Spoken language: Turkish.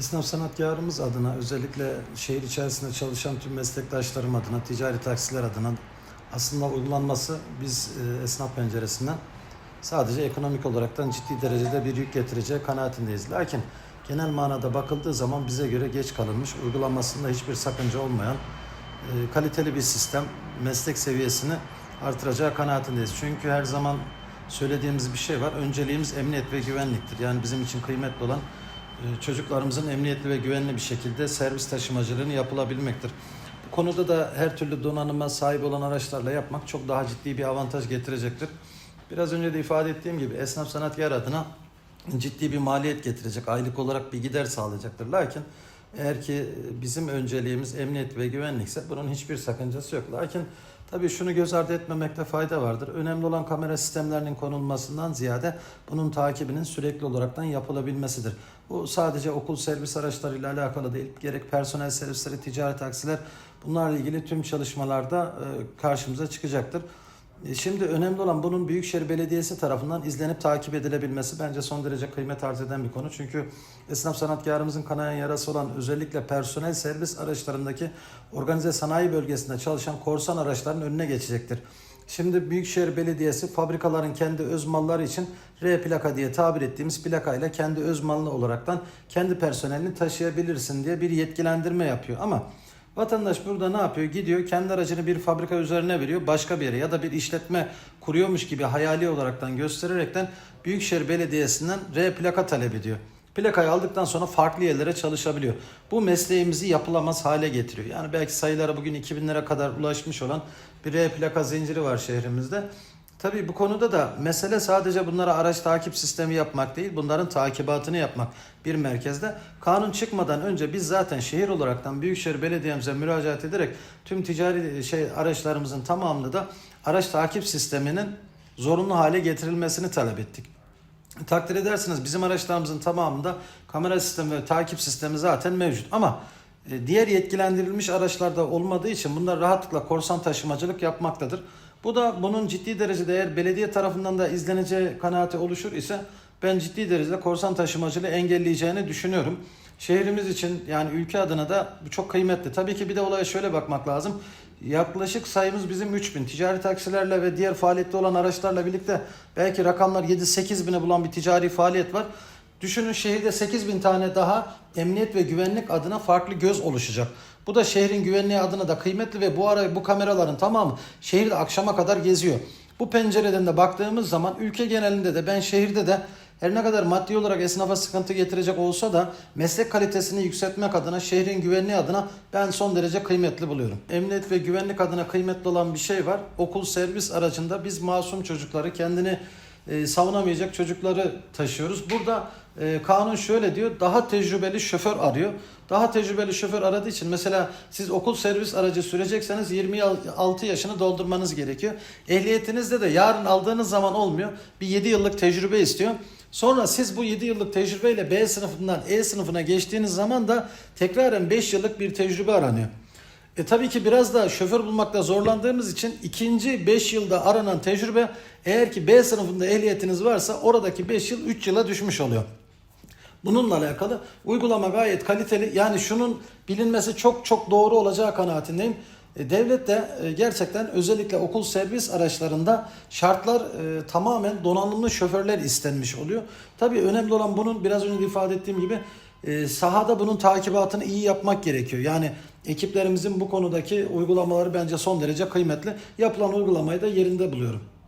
Esnaf sanatkarımız adına özellikle şehir içerisinde çalışan tüm meslektaşlarım adına, ticari taksiler adına aslında uygulanması biz e, esnaf penceresinden sadece ekonomik olaraktan ciddi derecede bir yük getireceği kanaatindeyiz. Lakin genel manada bakıldığı zaman bize göre geç kalınmış, uygulanmasında hiçbir sakınca olmayan e, kaliteli bir sistem meslek seviyesini artıracağı kanaatindeyiz. Çünkü her zaman söylediğimiz bir şey var. Önceliğimiz emniyet ve güvenliktir. Yani bizim için kıymetli olan çocuklarımızın emniyetli ve güvenli bir şekilde servis taşımacılığını yapılabilmektir. Bu konuda da her türlü donanıma sahip olan araçlarla yapmak çok daha ciddi bir avantaj getirecektir. Biraz önce de ifade ettiğim gibi esnaf sanatkar adına ciddi bir maliyet getirecek, aylık olarak bir gider sağlayacaktır. Lakin eğer ki bizim önceliğimiz emniyet ve güvenlikse bunun hiçbir sakıncası yok. Lakin tabii şunu göz ardı etmemekte fayda vardır. Önemli olan kamera sistemlerinin konulmasından ziyade bunun takibinin sürekli olaraktan yapılabilmesidir. Bu sadece okul servis araçlarıyla alakalı değil. Gerek personel servisleri, ticari taksiler bunlarla ilgili tüm çalışmalarda e, karşımıza çıkacaktır. E, Şimdi önemli olan bunun Büyükşehir Belediyesi tarafından izlenip takip edilebilmesi bence son derece kıymet arz eden bir konu. Çünkü esnaf sanatkarımızın kanayan yarası olan özellikle personel servis araçlarındaki organize sanayi bölgesinde çalışan korsan araçların önüne geçecektir. Şimdi Büyükşehir Belediyesi fabrikaların kendi öz malları için R plaka diye tabir ettiğimiz plakayla kendi öz mallı olaraktan kendi personelini taşıyabilirsin diye bir yetkilendirme yapıyor. Ama Vatandaş burada ne yapıyor? Gidiyor kendi aracını bir fabrika üzerine veriyor başka bir yere ya da bir işletme kuruyormuş gibi hayali olaraktan göstererekten Büyükşehir Belediyesi'nden R plaka talep ediyor. Plakayı aldıktan sonra farklı yerlere çalışabiliyor. Bu mesleğimizi yapılamaz hale getiriyor. Yani belki sayılara bugün 2000'lere kadar ulaşmış olan bir R plaka zinciri var şehrimizde. Tabii bu konuda da mesele sadece bunlara araç takip sistemi yapmak değil, bunların takibatını yapmak bir merkezde. Kanun çıkmadan önce biz zaten şehir olaraktan Büyükşehir Belediye'mize müracaat ederek tüm ticari şey araçlarımızın tamamını da araç takip sisteminin zorunlu hale getirilmesini talep ettik. Takdir edersiniz bizim araçlarımızın tamamında kamera sistemi ve takip sistemi zaten mevcut ama e, diğer yetkilendirilmiş araçlarda olmadığı için bunlar rahatlıkla korsan taşımacılık yapmaktadır. Bu da bunun ciddi derecede eğer belediye tarafından da izleneceği kanaati oluşur ise ben ciddi derecede korsan taşımacılığı engelleyeceğini düşünüyorum. Şehrimiz için yani ülke adına da bu çok kıymetli. Tabii ki bir de olaya şöyle bakmak lazım. Yaklaşık sayımız bizim 3000. Ticari taksilerle ve diğer faaliyette olan araçlarla birlikte belki rakamlar 7-8 bine bulan bir ticari faaliyet var. Düşünün şehirde 8 bin tane daha emniyet ve güvenlik adına farklı göz oluşacak. Bu da şehrin güvenliği adına da kıymetli ve bu ara bu kameraların tamamı şehirde akşama kadar geziyor. Bu pencereden de baktığımız zaman ülke genelinde de ben şehirde de her ne kadar maddi olarak esnafa sıkıntı getirecek olsa da meslek kalitesini yükseltmek adına, şehrin güvenliği adına ben son derece kıymetli buluyorum. Emniyet ve güvenlik adına kıymetli olan bir şey var. Okul servis aracında biz masum çocukları kendini e, savunamayacak çocukları taşıyoruz. Burada e, kanun şöyle diyor. Daha tecrübeli şoför arıyor. Daha tecrübeli şoför aradığı için mesela siz okul servis aracı sürecekseniz 26 yaşını doldurmanız gerekiyor. Ehliyetinizde de yarın aldığınız zaman olmuyor. Bir 7 yıllık tecrübe istiyor. Sonra siz bu 7 yıllık tecrübeyle B sınıfından E sınıfına geçtiğiniz zaman da tekraren 5 yıllık bir tecrübe aranıyor. E tabii ki biraz da şoför bulmakta zorlandığımız için ikinci 5 yılda aranan tecrübe eğer ki B sınıfında ehliyetiniz varsa oradaki 5 yıl 3 yıla düşmüş oluyor. Bununla alakalı uygulama gayet kaliteli. Yani şunun bilinmesi çok çok doğru olacağı kanaatindeyim. E, Devlet de e, gerçekten özellikle okul servis araçlarında şartlar e, tamamen donanımlı şoförler istenmiş oluyor. Tabii önemli olan bunun biraz önce de ifade ettiğim gibi e, sahada bunun takibatını iyi yapmak gerekiyor. Yani ekiplerimizin bu konudaki uygulamaları bence son derece kıymetli. Yapılan uygulamayı da yerinde buluyorum.